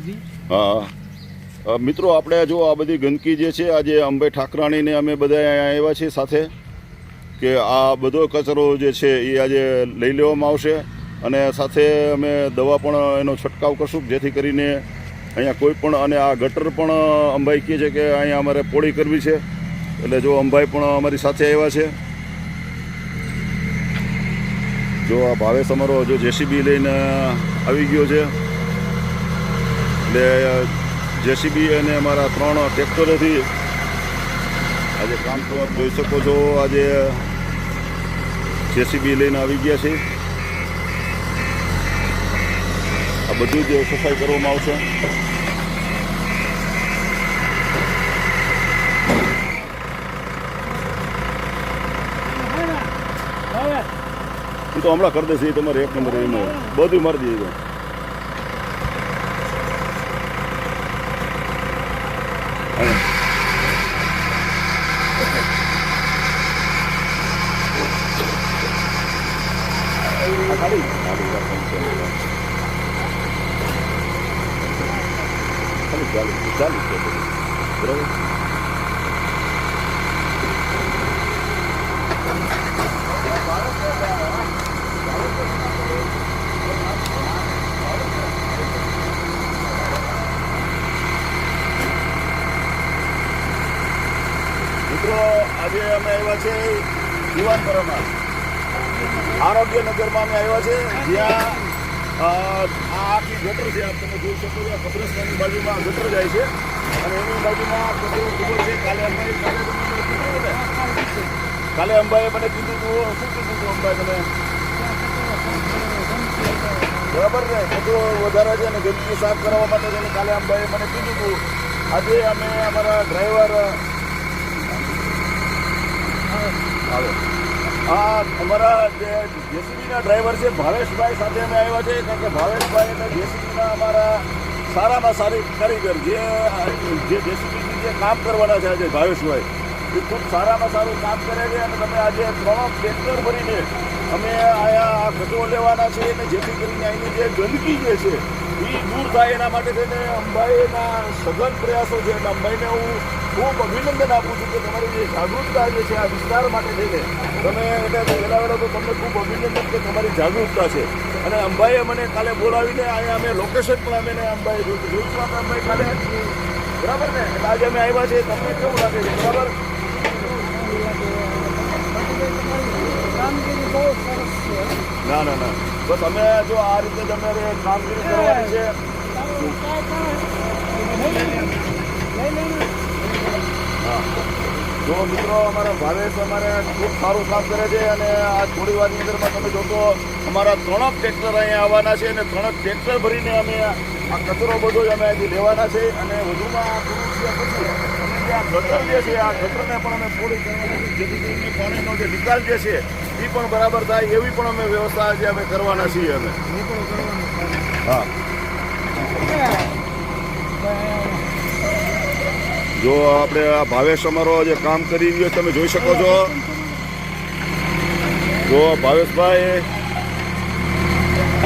હતી હા. મિત્રો, આપણે જો આ બધી ગંદકી જે છે, આજે અંબે ઠાકરાણીને અમે બધા અહીંયા આવ્યા છીએ સાથે, કે આ બધો કચરો જે છે, એ આજે લઈ લેવામાં આવશે અને સાથે અમે દવા પણ એનો છંટકાવ કરશું, જેથી કરીને અહીંયા કોઈ પણ, અને આ ગટર પણ અંબાઈ કહે છે કે અહીંયા અમારે પોળી કરવી છે. એટલે જો અંબાઈ પણ અમારી સાથે આવ્યા છે. જો આ ભાવેશ અમારો જો જેસીબી લઈને આવી ગયો છે. એટલે જેસીબી અને અમારા ત્રણ ટ્રેક્ટરોથી આજે કામ તો જોઈ શકો છો. આજે જેસીબી લઈને આવી ગયા છે. આ બધું જ સફાઈ કરવામાં આવશે. હું તો હમણાં કરી દઈશ, એ તમારે એક નંબર એમાં. બધું મારી દઈએ ખાલી ખાલી ચાલુ ચાલુ છે. બરાબર મિત્રો આજે અમે આવ્યા છે દિવાનપરામાં આરોગ્ય નગરમાં અમે આવ્યા છે. જ્યાં આ આખી ગટર છે, આપ તમે જોઈ શકો છો કબ્રસ્તાનની બાજુમાં ગટર જાય છે. અને એની બાજુમાં કચરો ખૂબ છે, કાલે અંબાએ, કાલે? કાલે અંબાએ મને કીધું હતું, શું કીધું હતું અંબાએ તમે? બરાબર ને કચરો વધારે છે અને ગંદકી સાફ કરવા માટે છે કાલે અંબાએ મને કીધું હતું. આજે અમે અમારા ડ્રાઈવર આવે આ અમારા જે જેસીબીના ડ્રાઈવર છે, ભાવેશભાઈ સાથે અમે આવ્યા છે કારણ કે ભાવેશભાઈ અને જેસીબીના અમારા સારામાં સારી કારીગર જે જે જેસીબીની જે કામ કરવાના છે આજે ભાવેશભાઈ, એ ખૂબ સારામાં સારું કામ કરે છે અને તમે આજે ત્રણ ટ્રેક્ટર ભરીને અમે આયા આ કચરો લેવાના છે અને જેથી કરીને અહીંની જે ગંદકી જે છે એ દૂર થાય એના માટે થઈને અંબાઈના સઘન પ્રયાસો છે એટલે અંબાઈને હું ખૂબ અભિનંદન આપું છું કે તમારી જે જાગૃતતા જે છે આ વિસ્તાર માટે થઈને તમે એટલે પહેલાં વહેલા તો તમને ખૂબ અભિનંદન કે તમારી જાગૃતતા છે. અને અંબાઈએ મને કાલે બોલાવીને અહીંયા અમે લોકેશન પણ અમે અંબાઈ જોયું જોયું અંબાઈ કાલે બરાબર ને? એટલે આજે અમે આવ્યા છીએ તમને કેવું લાગે છે? બરાબર? બહુ ના ના ના. બસ તમે જો આ રીતે તમારે કામગીરી કરવાની છે. જો મિત્રો, અમારા ભાવેશ અમારે ખૂબ સારું કામ કરે છે અને આ થોડી વારની અંદરમાં તમે જોશો, અમારા ત્રણ ટ્રેક્ટર અહીંયા આવવાના છે અને ત્રણ ટ્રેક્ટર ભરીને અમે આ કચરો બધો અમે અહીંથી લેવાના છે અને વધુમાં ગટર જે છે આ ગટરને પણ અમે પૂરી કરવાની જેથી કરીને પાણીનો જે નિકાલ જે છે એ પણ બરાબર થાય એવી પણ અમે વ્યવસ્થા આજે અમે કરવાના છીએ અમે. હા. જો આપણે આ ભાવેશ અમારો જે કામ કરી રહ્યો તમે જોઈ શકો છો. જો ભાવેશભાઈ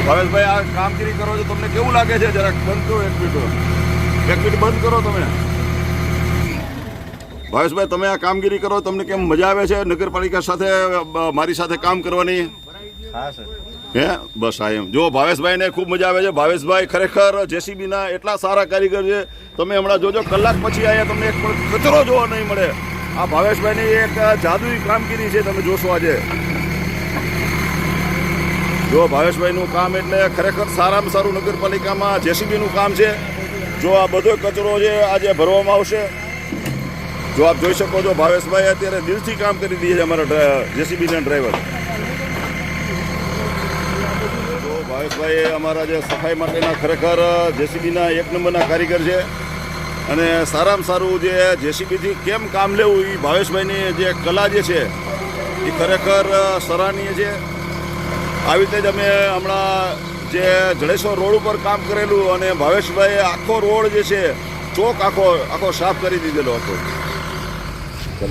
ભાવેશભાઈ આ કામગીરી કરો છો તમને કેવું લાગે છે? જરાક બંધ કરો એક મિનિટ. એક મિનિટ બંધ કરો તમે. ભાવેશભાઈ તમે આ કામગીરી કરો તમને કેમ મજા આવે છે? નગરપાલિકા સાથે મારી સાથે કામ કરવાની? હે બસ આ એમ. જો ભાવેશભાઈને ખૂબ મજા આવે છે. ભાવેશભાઈ ખરેખર જેસીબીના એટલા સારા કારીગર છે. તમે હમણાં જોજો કલાક પછી અહીંયા તમને એક પણ કચરો જોવા નહીં મળે. આ ભાવેશભાઈની એક જાદુઈ કામગીરી છે તમે જોશો આજે. જો ભાવેશભાઈનું કામ એટલે ખરેખર સારામાં સારું નગરપાલિકામાં જેસીબીનું કામ છે. જો આ બધો કચરો છે આજે ભરવામાં આવશે જો આપ જોઈ શકો છો ભાવેશભાઈ અત્યારે દિલથી કામ કરી દઈએ છે અમારા જેસીબીના ડ્રાઈવર. તો ભાવેશભાઈ અમારા જે સફાઈ માટેના ખરેખર, જેસીબીના એક નંબરના કારીગર છે અને સારામાં સારું જે જેસીબીથી કેમ કામ લેવું એ ભાવેશભાઈની જે કલા જે છે એ ખરેખર સરાહનીય છે. આવી રીતે જ અમે હમણાં જે જડેશ્વર રોડ ઉપર કામ કરેલું અને ભાવેશભાઈએ આખો રોડ જે છે, ચોક આખો આખો સાફ કરી દીધેલો હતો. આ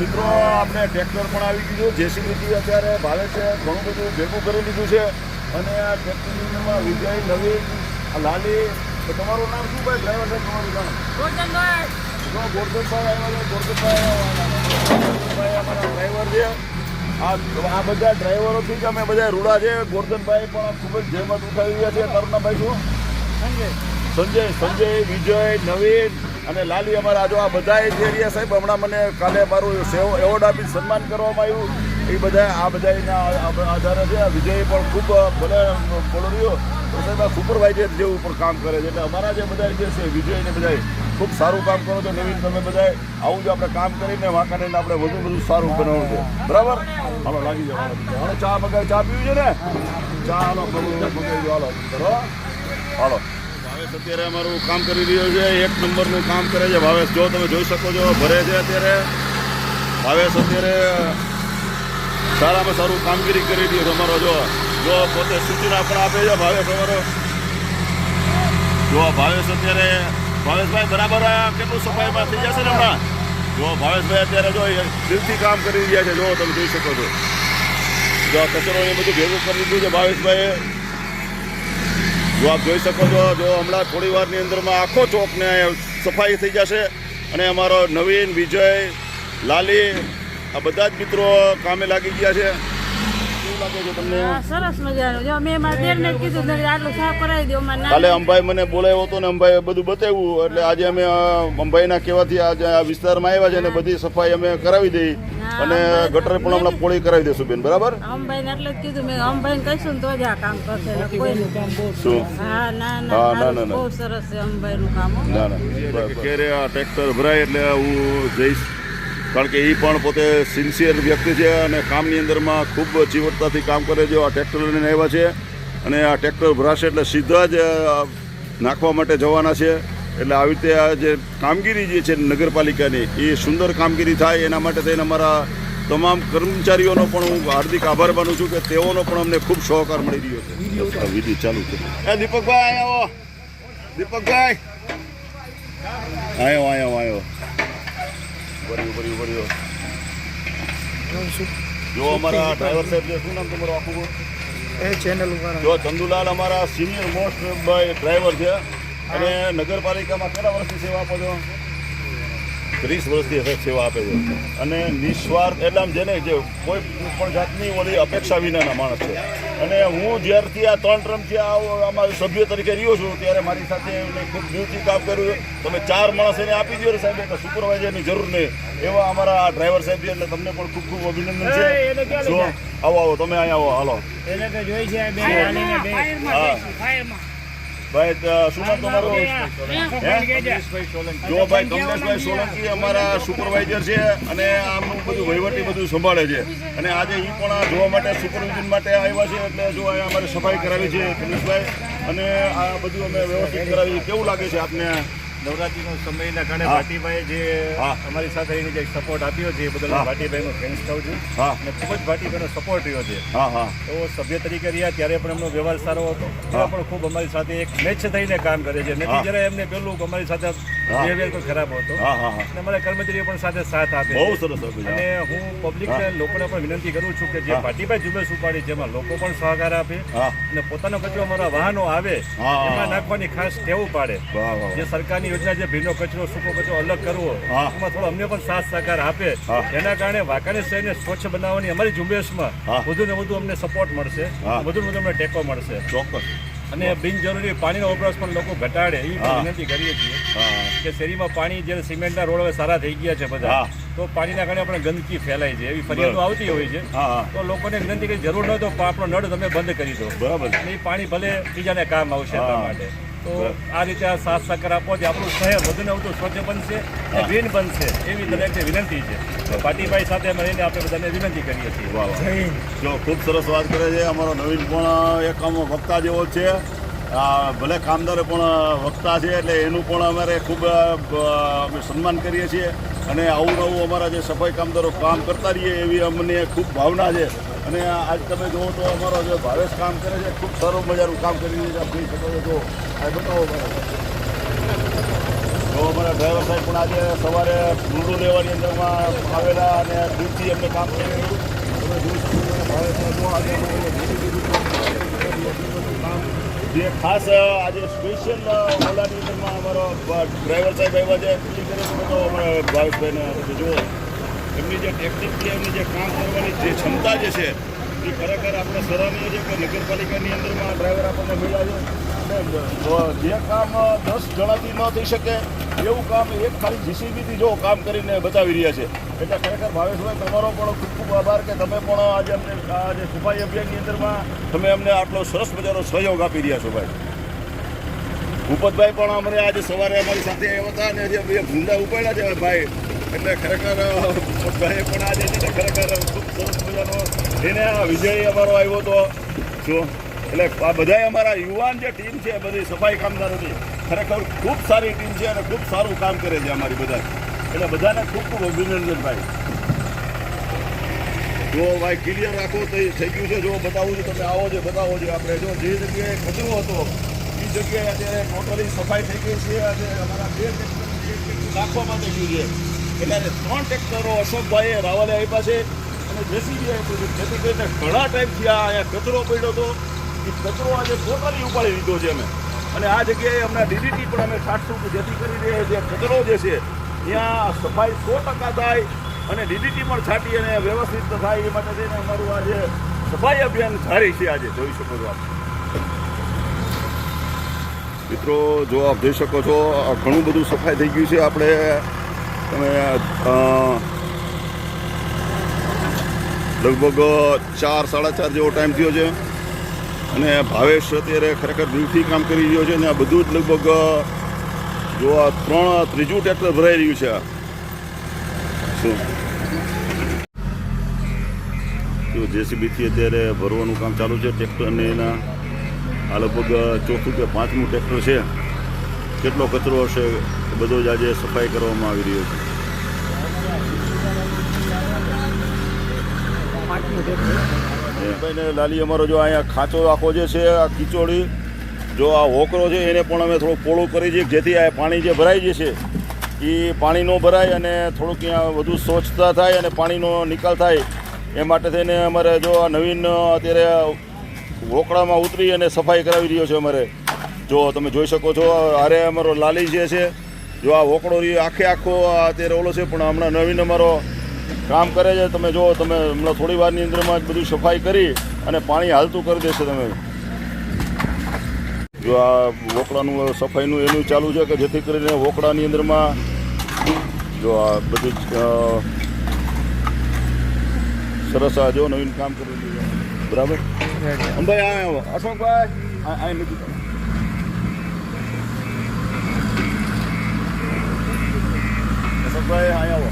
મિત્રો આપણે ટ્રેક્ટર પણ આવી ગયું. જેસીબીથી અત્યારે ભાવે છે. ઘણું બધું ભેગું કરી લીધું છે. અને આ ટ્રેક્ટરમાં વિજય નવીન આ લાલી. તમારું નામ શું ભાઈ? ડ્રાઈવર સાહેબ તમારું નામ? ગોરધનભાઈ. ગોરધનભાઈ આવ્યા છે ગોરધનભાઈ અમારા ડ્રાઈવર છે. આ આ બધા ડ્રાઈવરોથી જ અમે બધા રૂડા છે. ગોરધનભાઈ પણ ખૂબ જ જહેમત ઉઠાવી રહ્યા છે. કરુણાભાઈ શું? સંજય. સંજય વિજય નવીન અને લાલી અમારા જો આ બધા જ એરિયા સાહેબ હમણાં મને કાલે મારું સેવ એવોર્ડ આપી સન્માન કરવામાં આવ્યું. એ બધા આ બધા આધારે છે. વિજય પણ ખૂબ ભલે બોલો રહ્યો. સાહેબ સુપરવાઇઝર જેવું પણ કામ કરે છે, એટલે અમારા જે બધા જે છે વિજય ને બધા ખૂબ સારું કામ કરો છો, નવીન તમે બધા આવું જો આપણે કામ કરીને વાંકાને આપણે વધુ બધું સારું બનાવવું છે. બરાબર? હાલો, લાગી જવા હાલો. ચા મગાવી ચા પીવી છે ને? ચા, હાલો મગાવી હાલો. કરો હાલો. ભાવેશ અત્યારે અમારું કામ કરી રહ્યો છે, એક નંબરનું કામ કરે છે. ભાવેશ, જો તમે જોઈ શકો છો, ભરે છે અત્યારે. ભાવેશ અત્યારે સારામાં સારું કામગીરી કરી રહ્યો છે, અમારો જો. જો પોતે સૂચના પણ આપે છે ભાવેશ અમારો. જો ભાવેશ અત્યારે, ભાવેશભાઈ બરાબર કેટલું સફાઈમાં થઈ જશે ને હમણાં? જો ભાવેશભાઈ અત્યારે જો દિલથી કામ કરી રહ્યા છે, જો તમે જોઈ શકો છો. જો આ કચરો એ બધું ભેગું કરી દીધું છે ભાવેશભાઈએ. જો આપ જોઈ શકો છો, જો હમણાં થોડી વારની અંદરમાં આખો ચોકને સફાઈ થઈ જશે. અને અમારો નવીન વિજય, લાલી, આ બધા જ મિત્રો કામે લાગી ગયા છે. લાગે છે તમને? આ સરસ મજાનું જો મેં મારા દેરને કીધું કે આટલું સાફ કરાવી દો અમારે કાલે અંબાઈ મને બોલાવ્યો હતો ને અંબાઈએ બધું બતાવ્યું. એટલે આજે અમે અંબાઈના કહેવાથી આજે આ વિસ્તારમાં આવ્યા છે ને બધી સફાઈ અમે કરાવી દઈ. અને ગટર પણ હમણાં પોળી કરાવી દઈશું બેન બરાબર? અંબાઈને એટલે જ કીધું મેં અંબાઈને કહીશું ને તો જ આ કામ કરશે એટલે કોઈ શું? હા ના ના ના, ના, ના. બહુ સરસ છે અંબાઈનું કામ. ના ના ક્યારે આ ટ્રેક્ટર ભરાય એટલે હું જઈશ. કારણ કે એ પણ પોતે સિન્સિયર વ્યક્તિ છે અને કામની અંદરમાં ખૂબ ચીવટતાથી કામ કરે છે. આ ટ્રેક્ટર લઈને આવ્યા છે અને આ ટ્રેક્ટર ભરાશે એટલે સીધા જ નાખવા માટે જવાના છે. એટલે આવી રીતે આ જે કામગીરી જે છે નગરપાલિકાની એ સુંદર કામગીરી થાય. એના માટે થઈને અમારા તમામ કર્મચારીઓનો પણ હું હાર્દિક આભાર માનું છું કે તેઓનો પણ અમને ખૂબ સહકાર મળી રહ્યો છે. વિધિ ચાલુ એ દીપકભાઈ આવો. દીપકભાઈ. આયો ભર્યું ભર્યું. ભર્યું જો અમારા ડ્રાઈવર સાહેબ છે શું નામ તમારું આખું એ ચેનલ જો ચંદુલાલ અમારા સિનિયર મોસ્ટ ડ્રાઈવર છે. અને નગરપાલિકામાં કેટલા વર્ષથી સેવા આપો છો? ત્રીસ વર્ષથી સેવા આપે છે. અને નિસ્વાર્થ એટલે આમ જેને જે કોઈ પણ જાતની ઓલી અપેક્ષા વિનાના માણસ છે. અને હું જ્યારથી આ ત્રણ ટર્મથી આ આમાં સભ્ય તરીકે રહ્યો છું ત્યારે મારી સાથે એમને ખૂબ દિલથી કામ કર્યું છે. તમે ચાર માણસ એને આપી દો સાહેબ એટલે સુપરવાઇઝરની જરૂર નહીં એવા અમારા આ ડ્રાઈવર સાહેબ છે એટલે તમને પણ ખૂબ ખૂબ અભિનંદન છે. જો આવો આવો તમે અહીંયા આવો હાલો. એને તો જોઈ છે હા. ભાઈ શું નામ તમારું? જો ભાઈ કમલેશભાઈ સોલંકી અમારા સુપરવાઇઝર છે અને આમનું બધું વહીવટી બધું સંભાળે છે. અને આજે એ પણ આ જોવા માટે સુપરવિઝન માટે આવ્યા છે એટલે જો અહીંયા અમારે સફાઈ કરાવી છે કમલેશભાઈ. અને આ બધું અમે વ્યવસ્થિત કરાવી કેવું લાગે છે આપને? નવરાત્રીનો સમયના કારણે હા. ભાટીભાઈએ જે અમારી સાથે રહીને જે સપોર્ટ આપ્યો છે એ બદલ ભાટીભાઈનો થેન્ક્સ કહું છું. અને ખૂબ જ ભાટીભાઈનો સપોર્ટ રહ્યો છે. હા હા. તો સભ્ય તરીકે રહ્યા ત્યારે પણ એમનો વ્યવહાર સારો હતો. પણ ખૂબ અમારી સાથે એક મેચ થઈને કામ કરે છે. નથી જ્યારે એમને પેલું અમારી સાથે બિહેવિયર ખરાબ હતો. અને કર્મચારીઓ પણ સાથે સાથ આપે બહુ સરસ અને હું. પબ્લિક લોકોને પણ વિનંતી કરું છું કે જે. ભાટીભાઈ ઝુંબેશ ઉપાડી છે લોકો પણ સહકાર આપે અને પોતાનો કચરો અમારા વાહનો આવે એમાં નાખવાની ખાસ ટેવ પાડે. જે સરકારની યોજના જે ભીનો કચરો સૂકો કચરો અલગ કરવો એમાં થોડો અમને પણ સાથ સહકાર આપે. એના કારણે વાંકાનેર શહેરને સ્વચ્છ બનાવવાની અમારી ઝુંબેશમાં વધુ ને વધુ અમને સપોર્ટ મળશે વધુ ને વધુ અમને ટેકો મળશે. ચોક્કસ. અને બિનજરૂરી પાણીનો વપરાશ પણ લોકો ઘટાડે એ. વિનંતી કરીએ છીએ કે શેરીમાં પાણી જ્યારે સિમેન્ટના રોડ હવે સારા થઈ ગયા છે બધા તો પાણીના કારણે આપણે ગંદકી ફેલાય છે એવી ફરિયાદો આવતી હોય છે. તો લોકોને વિનંતી કે જરૂર ન હોય તો આપણો નળ તમે બંધ કરી દો. બરાબર. એ પાણી ભલે બીજાને કામ આવશે એટલા માટે. તો આ રીતે આ સાથ સહકાર જે આપણું શહેર વધુ ને વધુ સ્વચ્છ બનશે. ગ્રીન બનશે એવી દરેકને વિનંતી છે. પાટીભાઈ સાથે મળીને આપણે બધાને વિનંતી કરીએ છીએ. વાહ જો ખૂબ સરસ વાત કરે છે. અમારો નવીન પણ એક વક્તા જેવો છે. આ ભલે કામદારે પણ વક્તા છે એટલે એનું પણ અમારે ખૂબ અમે સન્માન કરીએ છીએ. અને આવું નવું અમારા જે સફાઈ કામદારો કામ કરતા રહીએ એવી અમને ખૂબ ભાવના છે. અને આજ તમે જુઓ તો અમારો જે ભાવેશ કામ કરે છે, ખૂબ સારું મજાનું કામ કરી રહ્યું છે. આપ જોઈ શકો છો આ બતાવો જો અમારા ડ્રાઈવર સાહેબ પણ આજે સવારે ગુરુ લેવાની અંદરમાં આવેલા અને દૂરથી અમને કામ કર્યું તમે જોઈ શકો ભાવેશ આજે જે ખાસ આજે સ્પેશિયલ ઓલાની અંદરમાં અમારો ડ્રાઈવર સાહેબ આવ્યા છે. એટલી કરે તો બધો અમારા ભાવેશભાઈને જુઓ. એમની જે ટેકનિકલી એમની જે કામ કરવાની જે ક્ષમતા જે છે, એ ખરેખર આપણે સરાહનીય છે કે નગરપાલિકાની અંદરમાં ડ્રાઈવર આપણને મળ્યા છે. જે કામ, દસ જણાથી ન થઈ શકે એવું કામ એક ખાલી જીસીબીથી જો કામ કરીને બતાવી રહ્યા છે. એટલે ખરેખર ભાવેશભાઈ, તમારો પણ ખૂબ ખૂબ આભાર કે તમે પણ આજે અમને, આ જે સફાઈ અભિયાનની અંદરમાં તમે અમને આટલો સરસ મજાનો સહયોગ આપી રહ્યા છો ભાઈ. ભૂપતભાઈ પણ અમને આજે સવારે અમારી સાથે આવ્યા હતા અને જે ભૂંડા ઉપાડ્યા છે ભાઈ. એટલે ખરેખર ભૂપતભાઈ પણ આજે ખરેખર ખૂબ સરસ મજાનો એને વિજય અમારો આવ્યો હતો. શું એટલે આ બધાય અમારા યુવાન જે ટીમ છે બધી સફાઈ કામદારોની ખરેખર ખૂબ સારી ટીમ છે અને ખૂબ સારું કામ કરે છે અમારી બધા એટલે બધાને ખૂબ ખૂબ અભિનંદન ભાઈ. જો ભાઈ ક્લિયર રાખો તો એ થઈ ગયું છે. જો બતાવું છું, તમે આવો છે બતાવો છો. આપણે જો જે જગ્યાએ કચરો હતો, એ જગ્યાએ અત્યારે ટોટલી સફાઈ થઈ ગઈ છે. અને અમારા બે નાખવામાં થઈ ગયું છે. એટલે ત્રણ ટ્રેક્ટરો અશોકભાઈએ રાવલે આપ્યા છે. અને જેસીબી આપ્યું છે. જેથી કરીને ઘણા ટાઈમથી આ કચરો પડ્યો હતો. એ કચરો આજે ટોટલી ઉપાડી લીધો છે અમે. અને આ જગ્યાએ હમણાં ડીડીટી પણ અમે છાંટશું જેથી જેથી કરીને જે કચરો જે છે, ત્યાં સફાઈ સો ટકા થાય અને ડીડીટી પણ છાંટી અને વ્યવસ્થિત થાય એ માટે થઈને અમારું આજે સફાઈ અભિયાન જારી છે આજે. જોઈ શકો છો આપ. મિત્રો, જો આપ જોઈ શકો છો ઘણું બધું સફાઈ થઈ ગયું છે. આપણે, તમે લગભગ ચાર, સાડા ચાર જેવો ટાઈમ થયો છે. અને ભાવેશ અત્યારે ખરેખર દિલથી કામ કરી રહ્યો છે અને આ બધું જ લગભગ જો આ ત્રણ ત્રીજું ટ્રેક્ટર ભરાઈ રહ્યું છે શું? જો જેસીબીથી અત્યારે ભરવાનું કામ ચાલુ છે ટ્રેક્ટરને એના, આ લગભગ ચોથું કે પાંચમું ટ્રેક્ટર છે. કેટલો કચરો હશે બધો જ આજે સફાઈ કરવામાં આવી રહ્યો છે. ભાઈને લાલી, અમારો જો અહીંયા ખાંચો આખો જે છે, આ ખીચોડી જો આ હોકરો છે, એને પણ અમે થોડું પોળું કરી છે, જેથી આ પાણી જે ભરાઈ જશે, એ પાણી ન ભરાય અને થોડુંક ત્યાં વધુ સ્વચ્છતા થાય અને પાણીનો નિકાલ થાય. એ માટે થઈને અમારે જો આ નવીન અત્યારે વોકળામાં ઉતરી અને સફાઈ કરાવી રહ્યો છે અમારે. જો તમે જોઈ શકો છો અરે અમારો લાલી જે છે, જો આ વોકળો આખે આખો અત્યારે ઓલો છે, પણ હમણાં નવીન અમારો કામ કરે છે, તમે જો તમે હમણાં થોડી વારની અંદરમાં જ બધું સફાઈ કરી અને પાણી હાલતું કરી દેશે તમે. જો આ વોકડાનું સફાઈનું એનું ચાલુ છે કે જેથી કરીને વોકડાની અંદરમાં જો આ બધું સરસ આ જો નવીન કામ કરી બરાબર? અંબાઈ, આ અશોકભાઈ, આ નથી અશોકભાઈ, આ આવો.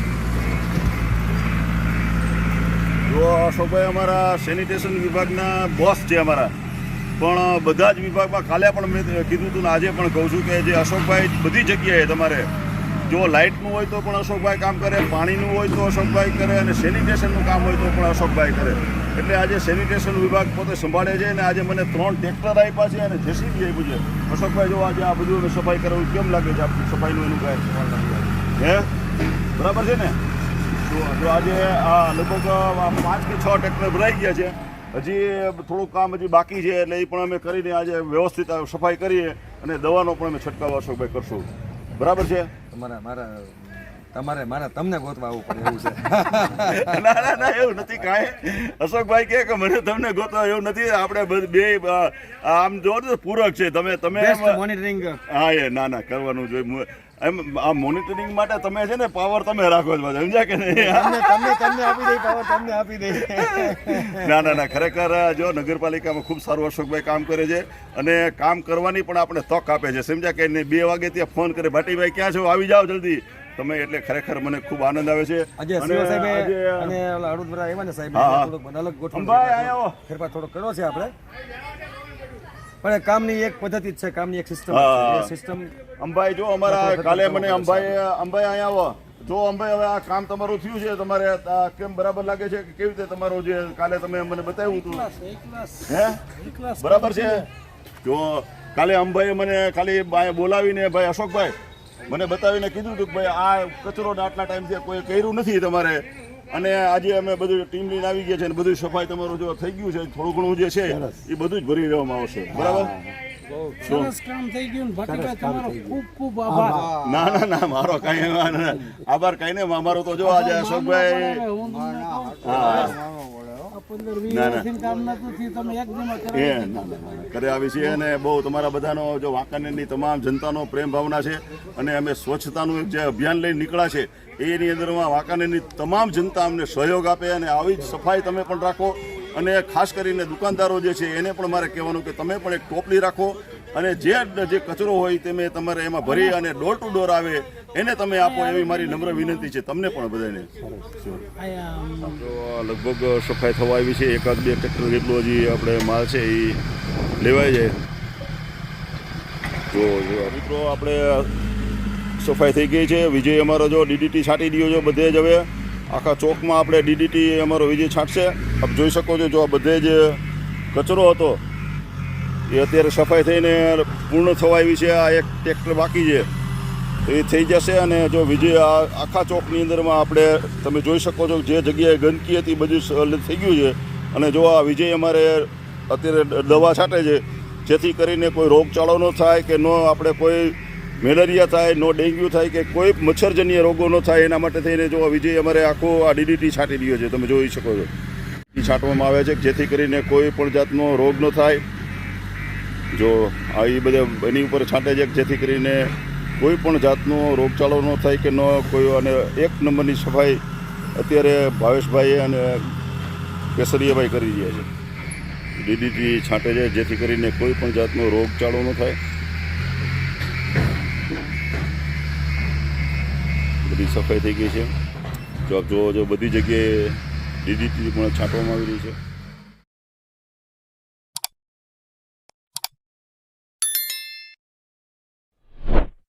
જો અશોકભાઈ અમારા સેનિટેશન વિભાગના બોસ છે અમારા. પણ બધા જ વિભાગમાં કાલે પણ મેં કીધું હતું ને આજે પણ કહું છું કે જે અશોકભાઈ બધી જગ્યાએ તમારે, જો લાઇટનું હોય તો પણ અશોકભાઈ કામ કરે, પાણીનું હોય તો અશોકભાઈ કરે અને સેનિટેશનનું કામ હોય તો પણ અશોકભાઈ કરે. એટલે આજે સેનિટેશન વિભાગ પોતે સંભાળે છે અને આજે મને ત્રણ ટ્રેક્ટર આપ્યા છે અને જેસીબી આપ્યું છે. અશોકભાઈ, જો આજે આ બધું સફાઈ કરવું, કેમ લાગે છે આપણી સફાઈનું એનું કાંઈ? હે? બરાબર છે ને? જો આજે આ લગભગ પાંચ કે છ ટ્રેક્ટર ભરાઈ ગયા છે. હજી થોડુંક કામ હજી બાકી છે એટલે એ પણ અમે કરીને આજે વ્યવસ્થિત સફાઈ કરીએ અને દવાનો પણ અમે છંટકાવ અશોકભાઈ કરશું. બરાબર છે? તમારા મારા તમારે મારા તમને ગોતવા આવવું પડે એવું છે. ના ના ના એવું નથી કાંઈ. અશોકભાઈ કહે કે મને તમને ગોતવા એવું નથી. આપણે બે આમ જો પૂરક છે. તમે તમે મોનિટરિંગ હા એ ના ના કરવાનું જોઈએ. એમ આ મોનિટરિંગ માટે તમે છે ને પાવર તમે રાખો છો સમજ્યા કે નહીં? તમને તમને આપી દઈ પાવર તમને આપી દઈ ના ના ના ખરેખર જો નગરપાલિકામાં ખૂબ સારું અશોકભાઈ કામ કરે છે અને કામ કરવાની પણ આપણે તક આપે છે. સમજ્યા કે નહીં? બે વાગે ત્યાં ફોન કરે ભાટીભાઈ ક્યાં છો? આવી જાઓ જલ્દી. તમે એટલે ખરેખર મને ખૂબ આનંદ આવે છે. અને સીઓ અને અડુદરા આવ્યા ને સાહેબ. થોડુંક અલગ ગોઠવણ ફેરફાર થોડો કર્યો છે આપણે. પણ કામની એક પદ્ધતિ જ છે કામની એક સિસ્ટમ સિસ્ટમ અંબાઈ જો અમારા કાલે મને અંબાઈ અંબાઈ અહીંયા આવો. જો અંબાઈ હવે આ કામ તમારું થયું છે. તમારે આ કેમ બરાબર લાગે છે? કે કેવી રીતે તમારું જે કાલે તમે મને બતાવ્યું હતું? હે? બરાબર છે? જો કાલે અંબાઈએ મને ખાલી બોલાવીને ભાઈ અશોકભાઈ મને બતાવીને કીધું હતું કે ભાઈ આ કચરો આટલા ટાઈમથી કોઈ કર્યું નથી તમારે. અને આજે અમે બધું ટીમ લઈને આવી ગયા છે અને બધું સફાઈ તમારું જો થઈ ગયું છે થોડું ઘણું જે છે એ બધું જ ભરી લેવામાં આવશે. બરાબર? સરસ કામ થઈ ગયું ને તમારો ખૂબ ખૂબ આભાર. ના ના ના મારો કાંઈ ના- આભાર કાંઈ નહીં અમારો તો જો આજે અશોકભાઈ ના, ના. ના, ના, ના. આવી છીએ અને બહુ તમારા બધાનો જો વાંકાનેરની તમામ જનતાનો પ્રેમ ભાવના છે અને અમે સ્વચ્છતાનું એક જે અભિયાન લઈને નીકળ્યા છે એની અંદરમાં વાંકાનેરની તમામ જનતા અમને સહયોગ આપે અને આવી જ સફાઈ તમે પણ રાખો. અને ખાસ કરીને દુકાનદારો જે છે એને પણ મારે કહેવાનું કે તમે પણ એક ટોપલી રાખો અને જે જે કચરો હોય તમે તમારે એમાં ભરી અને ડોર ટુ ડોર આવે એને તમે આપો એવી મારી નમ્ર વિનંતી છે. તમને પણ બધાને. લગભગ સફાઈ થવા આવી છે. એકાદ બે ટ્રેક્ટર જેટલો હજી આપણે માલ છે એ લેવાય જાય જો જો મિત્રો આપણે સફાઈ થઈ ગઈ છે. વિજય અમારો જો ડીડીટી છાંટી દીધો છે બધે જ હવે. આખા ચોકમાં આપણે ડીડીટી અમારો વિજય છાંટશે. આપ જોઈ શકો છો, જો આ બધે જ કચરો હતો, એ અત્યારે સફાઈ થઈને પૂર્ણ થવા આવી છે. આ એક ટ્રેક્ટર બાકી છે. એ થઈ જશે અને જો વિજય આ આખા ચોકની અંદરમાં આપણે તમે જોઈ શકો છો જે જગ્યાએ ગંદકી હતી, બધું થઈ ગયું છે. અને જો આ વિજય અમારે અત્યારે દવા છાંટે છે, જેથી કરીને કોઈ રોગચાળો ન થાય કે ન આપણે કોઈ મેલેરિયા થાય, નો ડેન્ગ્યુ થાય કે કોઈ મચ્છરજન્ય રોગો ન થાય, એના માટે થઈને જો વિજય અમારે આખો આ ડીડીટી છાંટી રહ્યો છે, તમે જોઈ શકો છો. એ છાંટવામાં આવે છે જેથી કરીને કોઈ પણ જાતનો રોગ ન થાય. જો આ એ બધા એની ઉપર છાંટે છે જેથી કરીને કોઈ પણ જાતનો રોગચાળો ન થાય કે ન કોઈ અને એક નંબરની સફાઈ અત્યારે ભાવેશભાઈ અને કેસરીયાભાઈ કરી રહ્યા છે. ડીડીટી છાંટે છે જેથી કરીને કોઈ પણ જાતનો રોગચાળો ન થાય. બધી સફાઈ થઈ ગઈ છે. જો આપ જુઓ જો બધી જગ્યાએ ડીડીટી પણ છાંટવામાં આવી રહી છે.